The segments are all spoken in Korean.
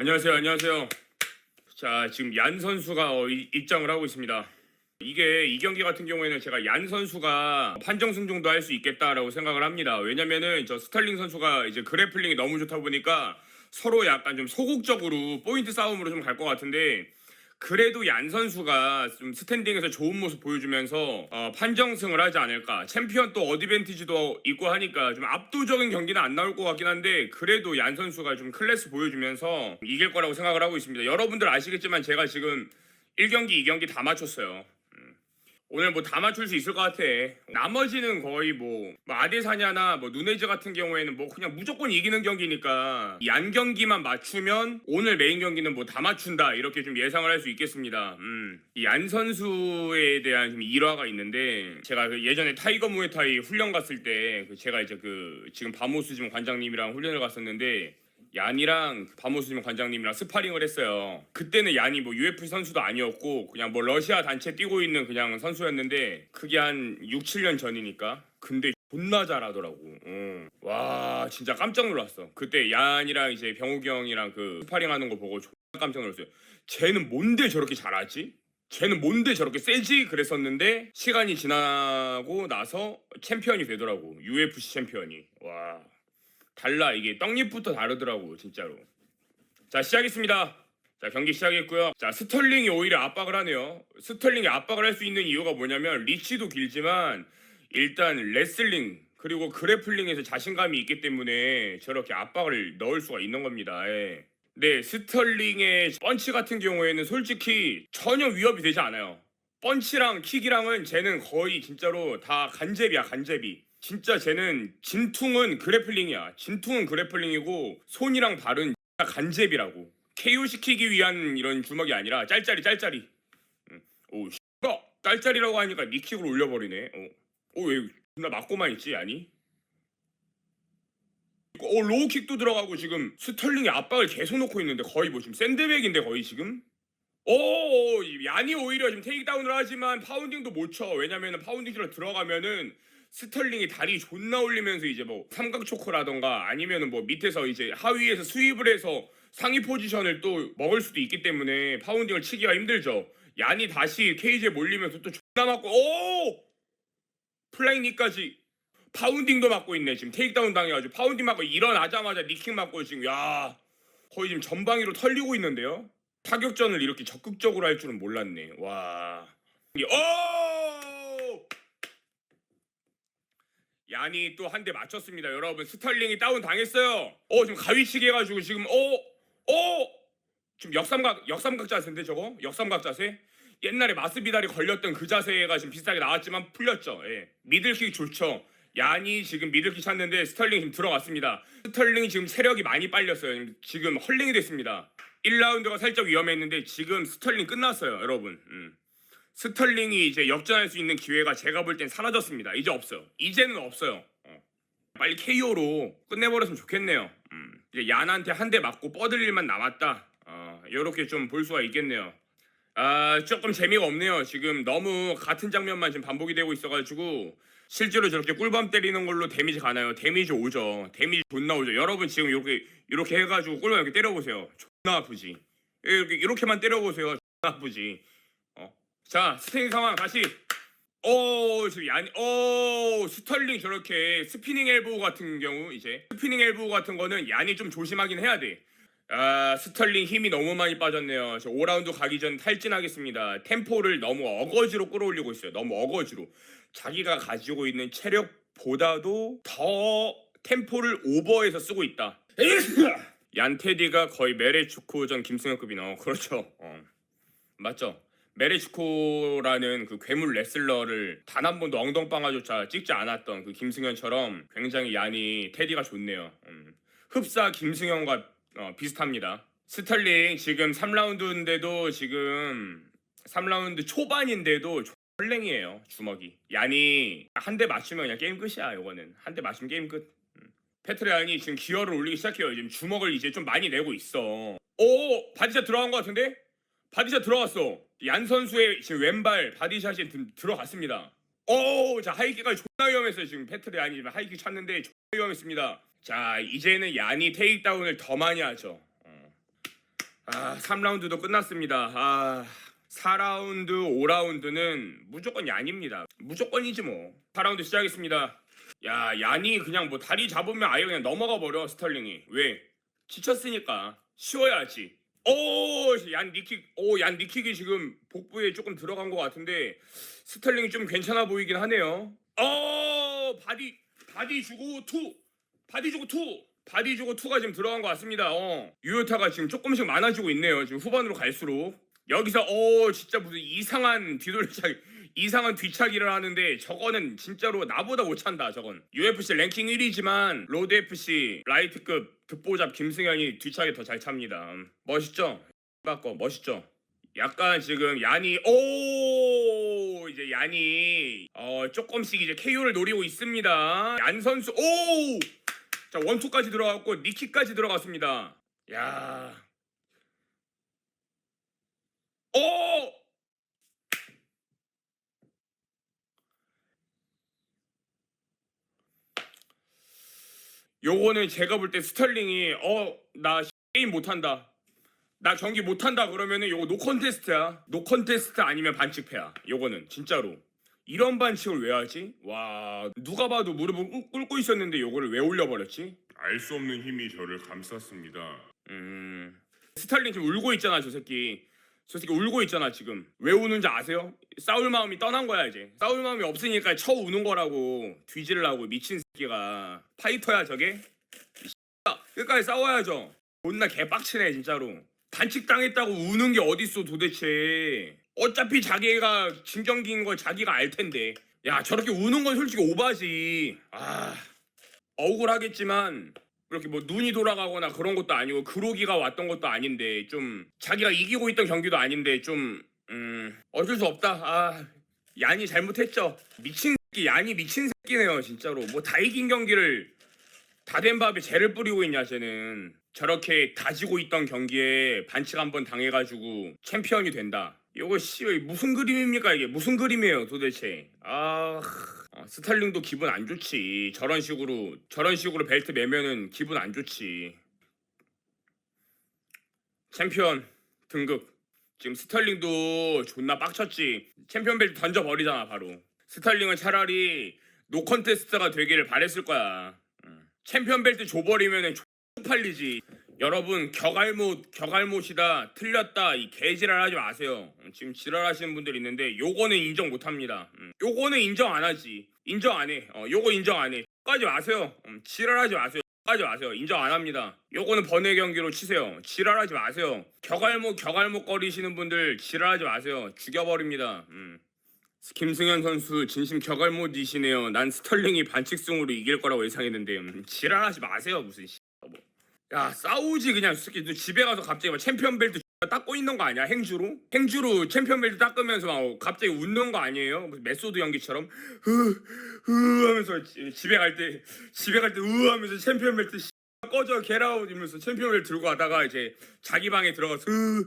안녕하세요, 안녕하세요. 자, 지금 얀 선수가 어, 이- 입장을 하고 있습니다. 이게 이 경기 같은 경우에는 제가 얀 선수가 판정 승정도 할 수 있겠다라고 생각을 합니다. 왜냐면은 저 스탈링 선수가 이제 그래플링이 너무 좋다 보니까 서로 약간 좀 소극적으로 포인트 싸움으로 좀 갈 것 같은데 그래도 얀 선수가 좀 스탠딩에서 좋은 모습 보여주면서 어, 판정승을 하지 않을까. 챔피언 또 어드밴티지도 있고 하니까 좀 압도적인 경기는 안 나올 것 같긴 한데 그래도 얀 선수가 좀 클래스 보여주면서 이길 거라고 생각을 하고 있습니다. 여러분들 아시겠지만 제가 지금 1경기, 2경기 다 맞췄어요. 음. 오늘 뭐 다 맞출 수 있을 것 같아. 나머지는 거의 뭐, 뭐 아데사냐나 뭐 누네즈 같은 경우에는 뭐 그냥 무조건 이기는 경기니까 얀 경기만 맞추면 오늘 메인 경기는 뭐 다 맞춘다 이렇게 좀 예상을 할 수 있겠습니다. 음. 이얀 선수에 대한 좀 일화가 있는데 제가 그 예전에 타이거 무에타이 훈련 갔을 때그 제가 이제 그 지금 바모스 지금 관장님이랑 훈련을 갔었는데 얀이랑 그 바모스 지금 관장님이랑 스파링을 했어요. 그때는 얀이 뭐 UFC 선수도 아니었고 그냥 뭐 러시아 단체 뛰고 있는 그냥 선수였는데 그게 한 6, 7년 전이니까. 근데 존나 잘하더라고. 어. 와 진짜 깜짝 놀랐어. 그때 얀이랑 이제 병욱이 형이랑 그 스파링 하는 거 보고 존나 깜짝 놀랐어요. 쟤는 뭔데 저렇게 잘하지? 쟤는 뭔데 저렇게 세지? 그랬었는데 시간이 지나고 나서 챔피언이 되더라고. UFC 챔피언이. 와 달라 이게 떡잎부터 다르더라고 진짜로. 자 시작했습니다. 자 경기 시작했고요. 자 스털링이 오히려 압박을 하네요. 스털링이 압박을 할 수 있는 이유가 뭐냐면 리치도 길지만 일단 레슬링 그리고 그래플링에서 자신감이 있기 때문에 저렇게 압박을 넣을 수가 있는 겁니다. 예. 네 스털링의 펀치 같은 경우에는 솔직히 전혀 위협이 되지 않아요. 펀치랑 킥이랑은 쟤는 거의 진짜로 다 간제비야 간제비. 진짜 쟤는 진퉁은 그래플링이야. 진퉁은 그래플링이고 손이랑 발은 간제비라고. KO 시키기 위한 이런 주먹이 아니라 짤짤이 짤짤이. 응. 오 씨가 짤짤이라고 하니까 니킥으로 올려버리네. 어. 어왜 나 맞고만 있지 아니? 어 로우킥도 들어가고 지금 스털링이 압박을 계속 놓고 있는데 거의 뭐 지금 샌드백인데 거의 지금 오, 얀이 오히려 지금 테이크다운을 하지만 파운딩도 못 쳐. 왜냐면은 파운딩으로 들어가면은 스털링이 다리 존나 올리면서 이제 뭐 삼각 초크라던가 아니면은 뭐 밑에서 이제 하위에서 스윕을 해서 상위 포지션을 또 먹을 수도 있기 때문에 파운딩을 치기가 힘들죠. 얀이 다시 케이지에 몰리면서 또 존나 맞고 오! 플라잉니까지 파운딩도 맞고 있네. 지금 테이크다운 당해가지고 파운딩 맞고 일어나자마자 니킥 맞고 지금 야 거의 지금 전방위로 털리고 있는데요. 타격전을 이렇게 적극적으로 할 줄은 몰랐네. 와. 이- 오! 얀이 또 한 대 맞췄습니다. 여러분 스털링이 다운 당했어요. 어 지금 가위치기 해가지고 지금 어 어! 지금 역삼각 역삼각 자세인데 저거 역삼각 자세? 옛날에 마스비달이 걸렸던 그 자세가 지금 비슷하게 나왔지만 풀렸죠. 예. 미들킥 좋죠. 얀이 지금 미들킥 찼는데 스털링 지금 들어갔습니다. 스털링이 지금 체력이 많이 빨렸어요. 지금 헐링이 됐습니다. 1라운드가 살짝 위험했는데 지금 스털링 끝났어요, 여러분. 음. 스털링이 이제 역전할 수 있는 기회가 제가 볼 땐 사라졌습니다. 이제 없어요. 이제는 없어요. 어. 빨리 KO로 끝내버렸으면 좋겠네요. 음. 이제 얀한테 한 대 맞고 뻗을 일만 남았다. 어, 이렇게 좀 볼 수가 있겠네요. 아 조금 재미가 없네요. 지금 너무 같은 장면만 지금 반복이 되고 있어가지고 실제로 저렇게 꿀밤 때리는 걸로 데미지 가나요? 데미지 오죠. 데미지 존나 오죠. 여러분 지금 이렇게 이렇게 해가지고 꿀밤 이렇게 때려보세요. 존나 아프지. 이렇게 이렇게만 때려보세요. 존나 아프지. 어. 자 스테인 상황 다시. 오 얀, 오 스털링 저렇게 스피닝 엘보우 같은 경우 이제 스피닝 엘보우 같은 거는 얀이 좀 조심하긴 해야 돼. 아 스털링 힘이 너무 많이 빠졌네요. 저 5라운드 가기 전 탈진하겠습니다. 템포를 너무 어거지로 끌어올리고 있어요. 너무 어거지로 자기가 가지고 있는 체력보다도 더 템포를 오버해서 쓰고 있다. 얀테디가 거의 메레추코전 김승현급이나 어, 그렇죠. 어. 맞죠. 메레추코라는 그 괴물 레슬러를 단 한 번도 엉덩방아조차 찍지 않았던 그 김승현처럼 굉장히 얀이 테디가 좋네요. 음. 흡사 김승현과 어, 비슷합니다. 스털링 지금 3라운드인데도 지금 3라운드 초반인데도 헐랭이에요 주먹이. 얀이 한 대 맞추면 그냥 게임 끝이야. 요거는 한 대 맞추면 게임 끝. 음. 페트레안이 지금 기어를 올리기 시작해요. 지금 주먹을 이제 좀 많이 내고 있어. 오 바디샷 들어간 것 같은데? 바디샷 들어갔어. 얀 선수의 지금 왼발 바디샷이 들- 들어갔습니다. 오, 자 하이킥까지 존나 위험했어요. 지금 페트레안이 지금 하이킥 찼는데 존나 위험했습니다. 자 이제는 얀이 테이크다운을 더 많이 하죠. 어. 아 3라운드도 끝났습니다. 아 4라운드, 5라운드는 무조건 얀입니다. 무조건이지 뭐. 4라운드 시작했습니다. 야 얀이 그냥 뭐 다리 잡으면 아예 그냥 넘어가 버려 스털링이. 왜? 지쳤으니까 쉬어야지. 오얀 니킥 오얀 니킥이 지금 복부에 조금 들어간 것 같은데 스털링이 좀 괜찮아 보이긴 하네요. 어 바디 바디 주고 투 바디 주고 투 바디 주고 투가 지금 들어간 것 같습니다. 어 유효타가 지금 조금씩 많아지고 있네요. 지금 후반으로 갈수록 여기서 어 진짜 무슨 이상한 뒤돌차기 이상한 뒤차기를 하는데 저거는 진짜로 나보다 못 찬다 저건. UFC 랭킹 1위지만 로드 FC 라이트급 듣보잡 김승현이 뒤차기 더 잘 찹니다. 음, 멋있죠? 바꿔 멋있죠? 약간 지금 얀이 오! 이제 얀이 어 조금씩 이제 KO를 노리고 있습니다. 얀 선수 오자 원투까지 들어갔고 니키까지 들어갔습니다. 야. 오! 요거는 제가 볼 때 스털링이 어 나 게임 못한다 나 경기 못한다 그러면은 요거 노 컨테스트야 노 컨테스트 아니면 반칙패야 요거는 진짜로 이런 반칙을 왜 하지? 와 누가 봐도 무릎을 꿇- 꿇고 있었는데 요거를 왜 올려버렸지? 알 수 없는 힘이 저를 감쌌습니다. 음 스탈린 지금 울고 있잖아 저 새끼 저 새끼 울고 있잖아 지금 왜 우는지 아세요? 싸울 마음이 떠난 거야 이제 싸울 마음이 없으니까 쳐 우는 거라고 뒤질라고 미친 새끼가 파이터야 저게. 끝까지 싸워야죠 존나 개빡치네 진짜로 반칙 당했다고 우는 게 어딨어 도대체 어차피 자기가 진경기인 걸 자기가 알 텐데 야 저렇게 우는 건 솔직히 오바지 아 억울하겠지만 이렇게 뭐 눈이 돌아가거나 그런 것도 아니고 그로기가 왔던 것도 아닌데 좀 자기가 이기고 있던 경기도 아닌데 좀 음, 어쩔 수 없다. 아 얀이 잘못했죠. 미친 얀이 미친 새끼네요 진짜로. 뭐 다 이긴 경기를 다 된 밥에 죄를 뿌리고 있냐 쟤는. 저렇게 다지고 있던 경기에 반칙 한 번 당해가지고 챔피언이 된다. 이거 씨 무슨 그림입니까 이게 무슨 그림이에요 도대체. 아. 어, 스탈링도 기분 안 좋지. 저런 식으로 저런 식으로 벨트 매면은 기분 안 좋지. 챔피언 등급. 지금 스탈링도 존나 빡쳤지. 챔피언 벨트 던져 버리잖아 바로. 스탈링은 차라리 노 컨테스트가 되기를 바랬을 거야. 음. 챔피언 벨트 줘버리면은 X 팔리지. 여러분 격알못 격알못이다. 틀렸다. 이 개지랄 하지 마세요. 음, 지금 지랄하시는 분들 있는데 요거는 인정 못합니다. 음, 요거는 인정 안 하지. 인정 안 해. 어, 요거 인정 안 해. 까지 마세요. 음, 지랄하지 마세요. 까지 마세요. 인정 안 합니다. 요거는 번외 경기로 치세요. 지랄하지 마세요. 격알못 격알못 거리시는 분들 지랄하지 마세요. 죽여버립니다. 음. 김승현 선수 진심 격알못이시네요 난 스털링이 반칙승으로 이길 거라고 예상했는데 음, 지랄하지 마세요 무슨 씨. 야 싸우지 그냥 솔직히 너 집에 가서 갑자기 막 챔피언 벨트 닦고 있는 거 아니야 행주로? 행주로 챔피언 벨트 닦으면서 막 갑자기 웃는 거 아니에요? 메소드 연기처럼 흐흐 하면서 지- 집에 갈 때 집에 갈 때으 하면서 챔피언 벨트 씨, 꺼져 개라웃 이러면서 챔피언 벨트 들고 가다가 이제 자기 방에 들어가서 으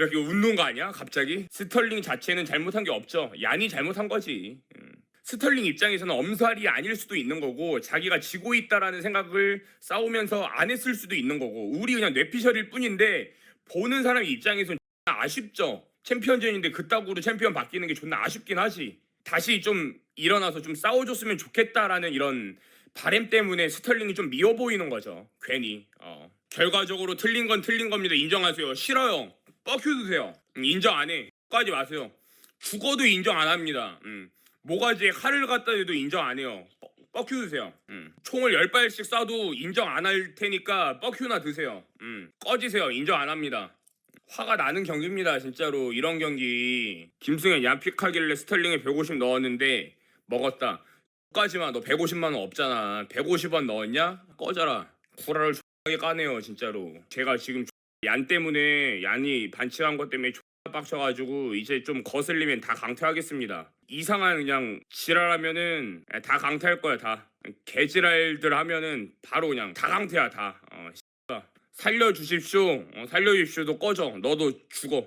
이렇게 웃는 거 아니야 갑자기? 스털링 자체는 잘못한 게 없죠. 얀이 잘못한 거지. 음. 스털링 입장에서는 엄살이 아닐 수도 있는 거고 자기가 지고 있다라는 생각을 싸우면서 안 했을 수도 있는 거고 우리 그냥 뇌피셜일 뿐인데 보는 사람 존나 아쉽죠. 챔피언전인데 그따구로 챔피언 바뀌는 게 존나 아쉽긴 하지. 다시 좀 일어나서 좀 싸워줬으면 좋겠다라는 이런 바램 때문에 스털링이 좀 미워 보이는 거죠. 괜히. 어. 결과적으로 틀린 건 틀린 겁니다. 인정하세요. 싫어요 뻑큐 드세요 음, 인정 안 해 까지 마세요 죽어도 인정 안 합니다 음. 모가지에 칼을 갖다 대도 인정 안 해요. 뻑- 뻑큐 드세요. 음. 총을 열 발씩 쏴도 인정 안 할 테니까 뻑큐나 드세요. 음. 꺼지세요. 인정 안 합니다. 화가 나는 경기입니다. 진짜로 이런 경기 김승현 얀픽하길래 스털링에 150 넣었는데 먹었다. 까지만 너 150만 원 없잖아. 150원 넣었냐? 꺼져라. 구라를 X하게 까네요. 진짜로. 제가 지금 얀 때문에 얀이 반칙한 것 때문에 빡쳐가지고 이제 좀 거슬리면 다 강퇴하겠습니다. 이상한 그냥 지랄하면은 다 강퇴할 거야 다. 개지랄들 하면은 바로 그냥 다 강퇴야 다. 어, X가. 살려주십시오. 어, 살려주십시오도 꺼져. 너도 죽어.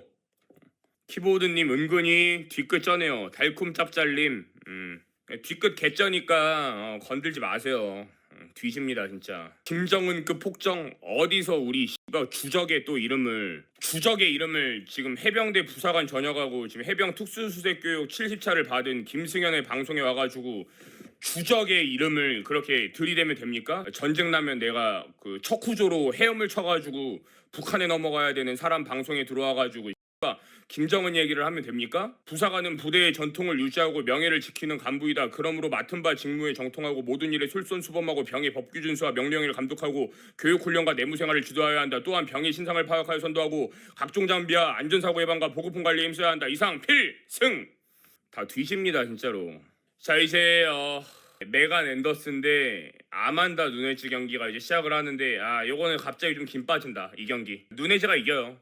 키보드님 은근히 뒤끝 쩌네요. 달콤 짭짤님. 음. 뒤끝 개쩌니까 어, 건들지 마세요. 음, 뒤집니다 진짜. 김정은급 폭정 어디서 우리 씨발 주적의 또 이름을 주적의 이름을 지금 해병대 부사관 전역하고 지금 해병 특수수색교육 70차를 받은 김승현의 방송에 와가지고 주적의 이름을 그렇게 들이대면 됩니까? 전쟁 나면 내가 그 척후조로 헤엄을 쳐가지고 북한에 넘어가야 되는 사람 방송에 들어와가지고 김정은 얘기를 하면 됩니까? 부사관은 부대의 전통을 유지하고 명예를 지키는 간부이다. 그러므로 맡은 바 직무에 정통하고 모든 일에 솔선수범하고 병의 법규 준수와 명령을 감독하고 교육 훈련과 내무 생활을 지도하여야 한다. 또한 병의 신상을 파악하여 선도하고 각종 장비와 안전사고 예방과 보급품 관리에 힘써야 한다. 이상 필승. 다 뒤집니다 진짜로. 자 이제 어 메간 앤더슨데 아만다 누네즈 경기가 이제 시작을 하는데 아 요거는 갑자기 좀김 빠진다 이 경기. 누네즈가 이겨요.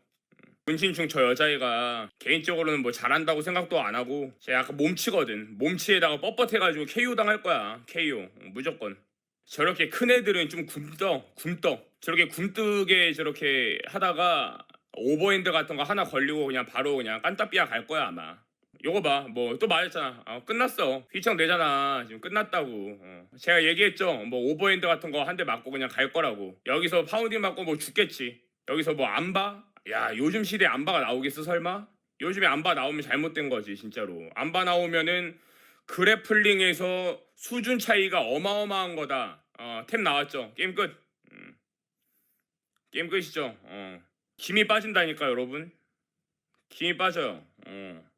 문신충 저 여자애가 개인적으로는 뭐 잘한다고 생각도 안 하고 제가 약간 몸치거든. 몸치에다가 뻣뻣해가지고 KO 당할 거야. KO 무조건. 저렇게 큰 애들은 좀 굼떠 굼떠 저렇게 굼뜨게 저렇게 하다가 오버핸드 같은 거 하나 걸리고 그냥 바로 그냥 깐따삐아 갈 거야 아마. 요거 봐. 뭐 또 말했잖아. 어, 끝났어. 휘청 되잖아. 지금 끝났다고. 어. 제가 얘기했죠. 뭐 오버핸드 같은 거 한 대 맞고 그냥 갈 거라고. 여기서 파운딩 맞고 뭐 죽겠지. 여기서 뭐 안 봐 야 요즘 시대에 안바가 나오겠어 설마? 요즘에 안바 나오면 잘못된 거지 진짜로. 안바 나오면은 그래플링에서 수준 차이가 어마어마한 거다. 어, 템 나왔죠? 게임 끝. 음. 게임 끝이죠? 어. 김이 빠진다니까 여러분. 김이 빠져요. 어.